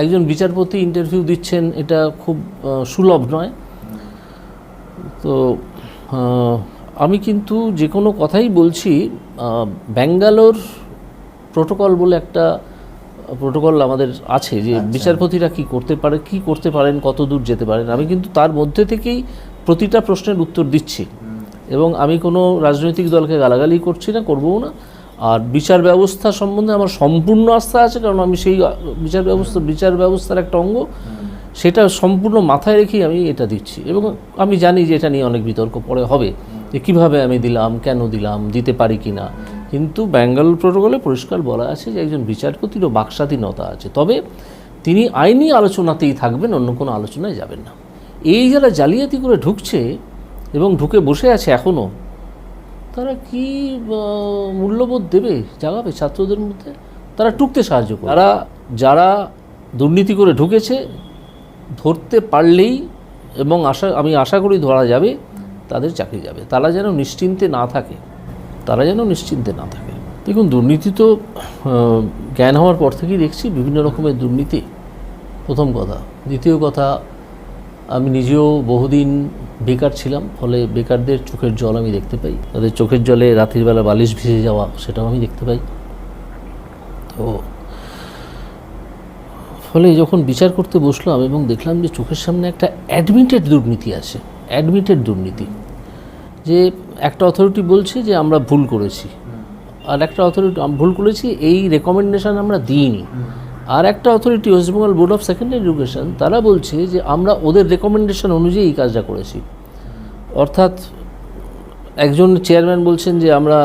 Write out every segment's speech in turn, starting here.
একজন বিচারপতি ইন্টারভিউ দিচ্ছেন এটা খুব সুলভ নয়। তো আমি কিন্তু যে কোনো কথাই বলছি ব্যাঙ্গালোর প্রোটোকল বলে একটা প্রোটোকল আমাদের আছে যে বিচারপতিরা কি করতে পারে কি করতে পারেন কত দূর যেতে পারেন। আমি কিন্তু তার মধ্যে থেকেই প্রতিটা প্রশ্নের উত্তর দিচ্ছি। এবং আমি কোনো রাজনৈতিক দলকে গালাগালি করছি না করবও না। আর বিচার ব্যবস্থা সম্বন্ধে আমার সম্পূর্ণ আস্থা আছে, কারণ আমি সেই বিচার ব্যবস্থা, বিচার ব্যবস্থার একটা অঙ্গ। সেটা সম্পূর্ণ মাথায় রেখেই আমি এটা দিচ্ছি। এবং আমি জানি যে এটা নিয়ে অনেক বিতর্ক পরে হবে, যে কীভাবে আমি দিলাম, কেন দিলাম, দিতে পারি কি না। কিন্তু ব্যাঙ্গালোর প্রোটোকলে পরিষ্কার বলা আছে যে একজন বিচারপতিরও বাকস্বাধীনতা আছে। তবে তিনি আইনি আলোচনাতেই থাকবেন, অন্য কোনো আলোচনায় যাবেন না। এই যারা জালিয়াতি করে ঢুকছে এবং ঢুকে বসে আছে এখনও তারা কি মূল্যবোধ দেবে, জাগাবে ছাত্রদের মধ্যে? তারা টুকতে সাহায্য করে তারা যারা দুর্নীতি করে ঢুকেছে, ধরতে পারলেই এবং আশা, আমি আশা করি ধরা যাবে, তাদের চাকরি যাবে। তারা যেন নিশ্চিন্তে না থাকে, তারা যেন নিশ্চিন্তে না থাকে। দেখুন, দুর্নীতি তো জ্ঞান হওয়ার পর থেকেই দেখছি বিভিন্ন রকমের দুর্নীতি। প্রথম কথা। দ্বিতীয় কথা আমি নিজেও বহুদিন বেকার ছিলাম, ফলে বেকারদের চোখের জল আমি দেখতে পাই। তাদের চোখের জলে রাতের বেলা বালিশ ভিজে যাওয়া, সেটাও আমি দেখতে পাই। তো ফলে যখন বিচার করতে বসলাম এবং দেখলাম যে চোখের সামনে একটা অ্যাডমিটেড দুর্নীতি আছে অ্যাডমিটেড দুর্নীতি। যে একটা অথরিটি বলছে যে আমরা ভুল করেছি। আর একটা অথরিটি ভুল করেছি, এই রেকমেন্ডেশন আমরা দিইনি। আর একটা authority West Bengal board of secondary education তারা বলছে যে আমরা ওদের রেকমেন্ডেশন অনুযায়ী এই কাজটা করেছি। অর্থাৎ একজন চেয়ারম্যান বলছেন যে আমরা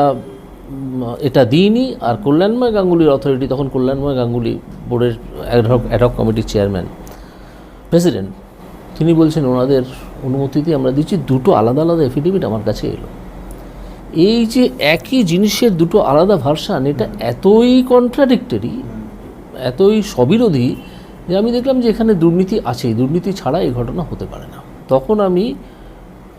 এটা দিইনি, আর কল্যাণময় গাঙ্গুলির অথরিটি তখন কল্যাণময় গাঙ্গুলি বোর্ডের অ্যাডহক কমিটির চেয়ারম্যান প্রেসিডেন্ট তিনি বলছেন ওনাদের অনুমতিতে আমরা দিচ্ছি, দুটো আলাদা আলাদা এফিডেভিট আমার কাছে এলো। এই যে একই জিনিসের দুটো আলাদা ভার্সান এটা এতই কন্ট্রাডিক্টরি এতই সবিরোধী যে আমি দেখলাম যে এখানে দুর্নীতি আছে দুর্নীতি ছাড়া এই ঘটনা হতে পারে না। তখন আমি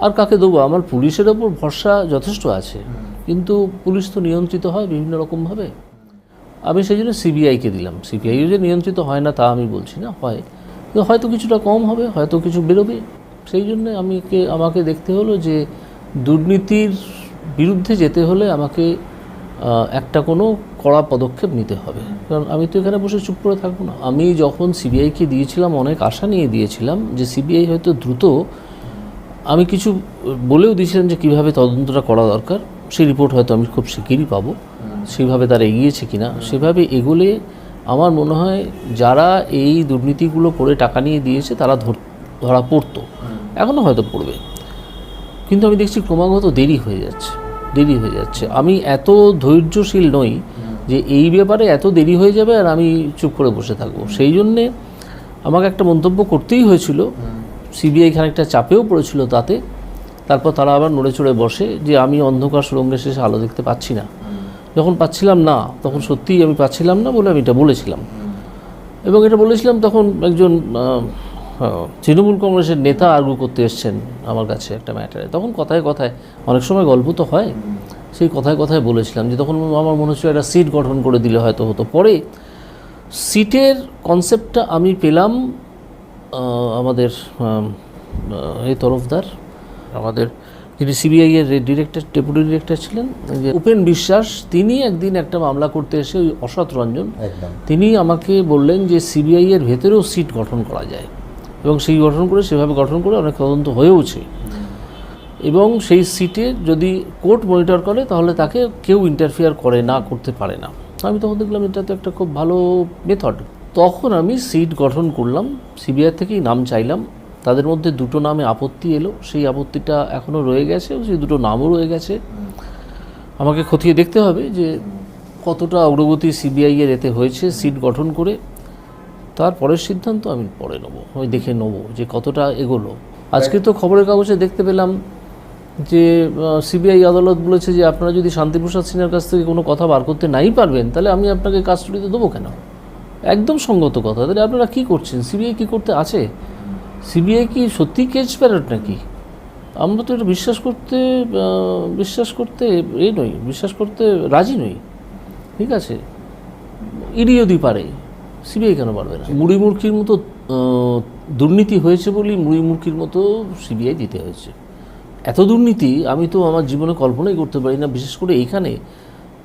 আর কাকে দেবো? আমার পুলিশের ওপর ভরসা যথেষ্ট আছে, কিন্তু পুলিশ তো নিয়ন্ত্রিত হয় বিভিন্ন রকমভাবে আমি সেই জন্য সিবিআইকে দিলাম। সিবিআইও যে নিয়ন্ত্রিত হয় না তা আমি বলছি না, হয়। হয়তো কিছুটা কম হবে, হয়তো কিছু বেরোবে। সেই জন্য আমিকে আমাকে দেখতে হলো যে দুর্নীতির বিরুদ্ধে যেতে হলে আমাকে একটা কোনো কড়া পদক্ষেপ নিতে হবে। কারণ আমি তো এখানে বসে চুপ করে থাকব না। আমি যখন সিবিআইকে দিয়েছিলাম, অনেক আশা নিয়ে দিয়েছিলাম যে সিবিআই হয়তো দ্রুত আমি কিছু বলেও দিয়েছিলাম যে কীভাবে তদন্তটা করা দরকার। সেই রিপোর্ট হয়তো আমি খুব শিগগিরই পাবো। সেইভাবে তারা এগিয়েছে কিনা, সেভাবে এগোলে আমার মনে হয় যারা এই দুর্নীতিগুলো করে টাকা নিয়ে দিয়েছে, তারা ধরা পড়তো। এখনও হয়তো পড়বে। কিন্তু আমি দেখছি ক্রমাগত দেরি হয়ে যাচ্ছে। দেরি হয়ে যাচ্ছে। আমি এত ধৈর্যশীল নই যে এই ব্যাপারে এত দেরি হয়ে যাবে আর আমি চুপ করে বসে থাকব। সেই জন্যে আমাকে একটা মন্তব্য করতেই হয়েছিল। সিবিআই খানিকটা চাপেও পড়েছিল তাতে। তারপর তারা আবার নড়ে চড়ে বসে যে আমি অন্ধকার সুরঙ্গের শেষে আলো দেখতে পাচ্ছি না। যখন পাচ্ছিলাম না, তখন সত্যিই আমি পাচ্ছিলাম না বলে আমি এটা বলেছিলাম। এবং এটা বলেছিলাম তখন একজন তৃণমূল কংগ্রেসের নেতা আর্গু করতে এসছেন আমার কাছে একটা ম্যাটারে তখন কথায় কথায় অনেক সময় গল্প তো হয় সেই কথায় কথায় বলেছিলাম যে তখন আমার মনে হচ্ছিল একটা সিট গঠন করে দিলে হয়তো হতো। পরে সিটের কনসেপ্টটা আমি পেলাম আমাদের এই তরফদার আমাদের যিনি সিবিআই এর ডিরেক্টর ডেপুটি ডিরেক্টর ছিলেন যে উপেন বিশ্বাস তিনি একদিন একটা মামলা করতে এসে ওই অসৎ রঞ্জন তিনি আমাকে বললেন যে সিবিআই এর ভেতরেও সিট গঠন করা যায়। এবং সেই গঠন করে, সেভাবে গঠন করে অনেক তদন্ত হয়েওছে। এবং সেই সিটে যদি কোর্ট মনিটর করে, তাহলে তাকে কেউ ইন্টারফিয়ার করে না, করতে পারে না। আমি তখন দেখলাম এটা তো একটা খুব ভালো মেথড তখন আমি সিট গঠন করলাম, সিবিআই থেকেই নাম চাইলাম। তাদের মধ্যে দুটো নামে আপত্তি এলো, সেই আপত্তিটা এখনও রয়ে গেছে সেই দুটো নামও রয়ে গেছে। আমাকে খতিয়ে দেখতে হবে যে কতটা অগ্রগতি সিবিআই এর এতে হয়েছে সিট গঠন করে। তারপরের সিদ্ধান্ত আমি পরে নেব, আমি দেখে নেব যে কতটা এগোলো। আজকে তো খবরের কাগজে দেখতে পেলাম যে সিবিআই আদালত বলেছে যে আপনারা যদি শান্তিপ্রসাদ সিনহার কাছ থেকে কোনো কথা বার করতে নাই পারবেন, তাহলে আমি আপনাকে কাস্টডিতে দেবো কেন? একদম সঙ্গত কথা, তাহলে আপনারা কী করছেন? সিবিআই কী করতে আছে? সিবিআই কি সত্যি কেজ প্যারট নাকি? আমরা তো এটা বিশ্বাস করতে বিশ্বাস করতে এ নই, বিশ্বাস করতে রাজি নই, ঠিক আছে? ইডি যদি পারে। সিবিআই কেন পারবে না? মুড়ি মুড়কির মতো দুর্নীতি হয়েছে বলেই মুড়ি মুড়কির মতো সিবিআই দিতে হয়েছে। এত দুর্নীতি আমি তো আমার জীবনে কল্পনাই করতে পারি না, বিশেষ করে এইখানে